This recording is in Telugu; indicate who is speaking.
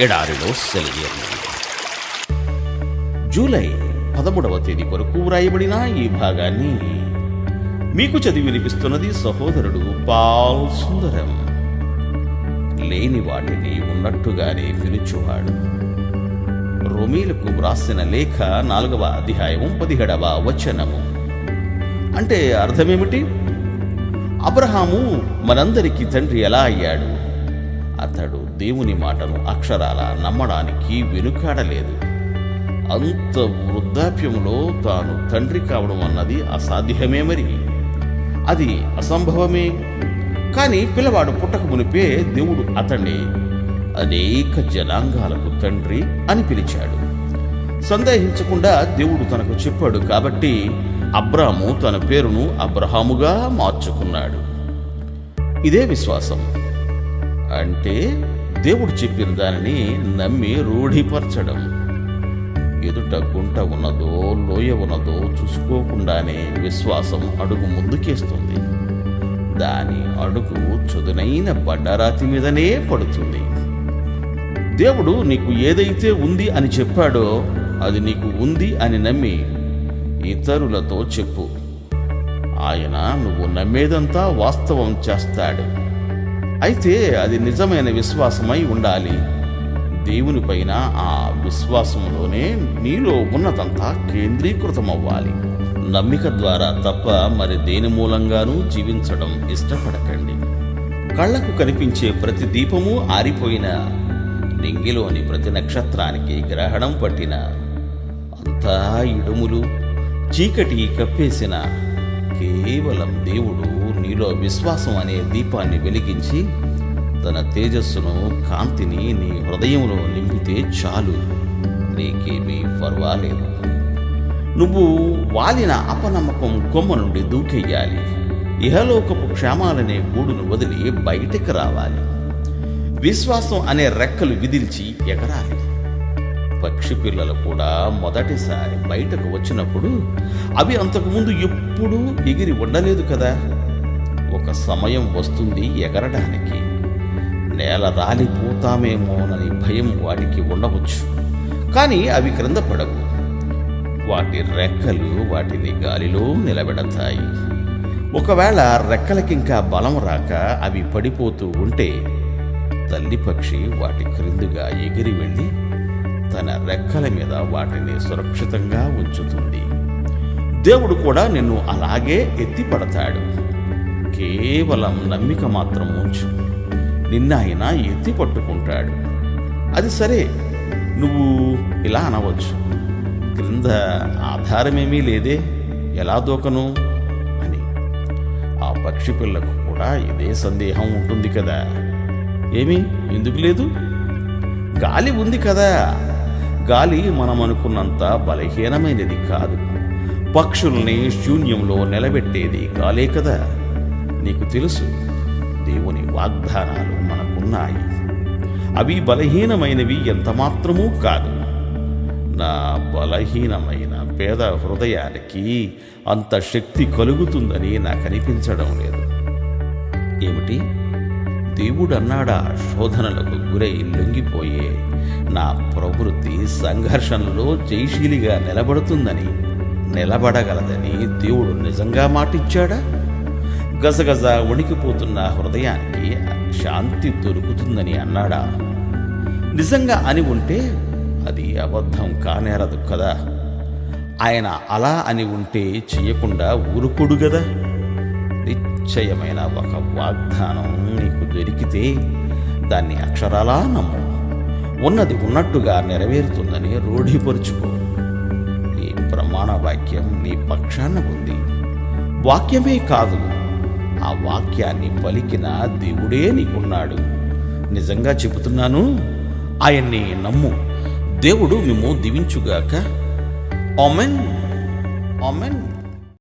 Speaker 1: ఎడారిలో సెలయేరు జూలై పదమూడవ తేదీ కొరకు వ్రాయబడిన ఈ భాగాన్ని మీకు చదివి వినిపిస్తున్నది సహోదరుడు పాల్ సుందరం. లేని వాటిని ఉన్నట్టుగానే పిలుచువాడు రోమీలకు వ్రాసిన లేఖ నాలుగవ అధ్యాయం పదిహేడవ వచనము. అంటే అర్థమేమిటి? అబ్రహాము మనందరికీ తండ్రి ఎలా అయ్యాడు? అతడు దేవుని మాటను అక్షరాల నమ్మడానికి వెనుకాడలేదు. అంత వృద్ధాప్యంలో తాను తండ్రి కావడం అన్నది అసాధ్యమే మరి. అది అసంభవమే. కానీ పిల్లవాడు పుట్టక మునిపే దేవుడు అతన్ని అనేక జనాంగాలకు తండ్రి అని పిలిచాడు. సందేహించకుండా దేవుడు తనకు చెప్పాడు కాబట్టి అబ్రాము తన పేరును అబ్రహాముగా మార్చుకున్నాడు. ఇదే విశ్వాసం. అంటే దేవుడు చెప్పిన దానిని నమ్మి రూఢిపరచడం. ఎదుట గుంట ఉన్నదో లోయ ఉన్నదో చూసుకోకుండానే విశ్వాసం అడుగు ముందుకేస్తుంది. దాని అడుగు చదునైన బండరాతి మీదనే పడుతుంది. దేవుడు నీకు ఏదైతే ఉంది అని చెప్పాడో అది నీకు ఉంది అని నమ్మి ఇతరులతో చెప్పు. ఆయన నువ్వు నమ్మేదంతా వాస్తవం చేస్తాడు. అయితే అది నిజమైన విశ్వాసమై ఉండాలి. దేవునిపైన ఆ విశ్వాసంలోనే నీలో ఉన్నదంతా కేంద్రీకృతమవ్వాలి. నమ్మిక ద్వారా తప్ప మరి దేని మూలంగానూ జీవించడం ఇష్టపడకండి. కళ్ళకు కనిపించే ప్రతి దీపము ఆరిపోయిన నింగిలోని ప్రతి నక్షత్రానికి గ్రహణం పట్టిన అంతా ఇడుములు చీకటి కప్పేసిన కేవలం దేవుడు నీలో విశ్వాసం అనే దీపాన్ని వెలిగించి తన తేజస్సును కాంతిని నీ హృదయంలో నింపితే చాలు. నీకేమీ పర్వాలేదు నువ్వు వాలిన అపనమ్మకం కొమ్మ నుండి దూకెయ్యాలి ఇహలోకపు క్షేమాలనే గూడును వదిలి బయటికి రావాలి. విశ్వాసం అనే రెక్కలు విదిల్చి ఎగరాలి. పక్షి పిల్లలు కూడా మొదటిసారి బయటకు వచ్చినప్పుడు అవి అంతకుముందు ఎప్పుడూ ఎగిరి ఉండలేదు కదా? ఒక సమయం వస్తుంది ఎగరడానికి. నేల రాలిపోతామేమోనని భయం వాటికి ఉండవచ్చు కానీ అవి క్రింద పడవు. వాటి రెక్కలు వాటిని గాలిలో నిలబెడతాయి. ఒకవేళ రెక్కలకింకా బలం రాక అవి పడిపోతూ ఉంటే తల్లి పక్షి వాటి క్రిందుగా ఎగిరి వెళ్ళి తన రెక్కల మీద వాటిని సురక్షితంగా ఉంచుతుంది. దేవుడు కూడా నిన్ను అలాగే ఎత్తిపడతాడు కేవలం నమ్మిక మాత్రం ఉంచు. నిన్న ఆయన ఎత్తి పట్టుకుంటాడు. అది సరే నువ్వు ఇలా అనవచ్చు. క్రింద ఆధారమేమీ లేదే ఎలా దూకను? అని. ఆ పక్షి పిల్లకు కూడా ఇదే సందేహం ఉంటుంది కదా. ఏమి? ఎందుకు లేదు? గాలి ఉంది కదా. గాలి మనం అనుకున్నంత బలహీనమైనది కాదు. పక్షుల్ని శూన్యంలో నిలబెట్టేది గాలే కదా. నీకు తెలుసు దేవుని వాగ్దానాలు మనకున్నాయి. అవి బలహీనమైనవి ఎంత మాత్రమూ కాదు. నా బలహీనమైన పేద హృదయానికి అంత శక్తి కలుగుతుందని నాకు అనిపించడం లేదు. ఏమిటి? దేవుడు అన్నాడా శోధనలకు గురై లొంగిపోయే నా ప్రవృత్తి సంఘర్షణలో జయశీలిగా నిలబడుతుందని నిలబడగలదని దేవుడు నిజంగా మాటిచ్చాడా? గజగజ వణికిపోతున్న హృదయానికి శాంతి దొరుకుతుందని అన్నాడా? నిజంగా అని ఉంటే అది అబద్ధం కానేరదు కదా. ఆయన అలా అని ఉంటే చేయకుండా ఊరుకోడు కదా నిశ్చయమైన ఒక వాగ్దానం నీకు దొరికితే దాన్ని అక్షరాలా నమ్ము. ఉన్నది ఉన్నట్టుగా నెరవేరుతుందని రూఢిపరుచుకో. నీ ప్రమాణ వాక్యం నీ పక్షాన ఉంది. వాక్యమే కాదు ఆ వాక్యాన్ని పలికిన దేవుడే నీకున్నాడు. నిజంగా చెబుతున్నాను ఆయన్ని నమ్ము. దేవుడు మేము దీవించుగాక. ఆమెన్. ఆమెన్.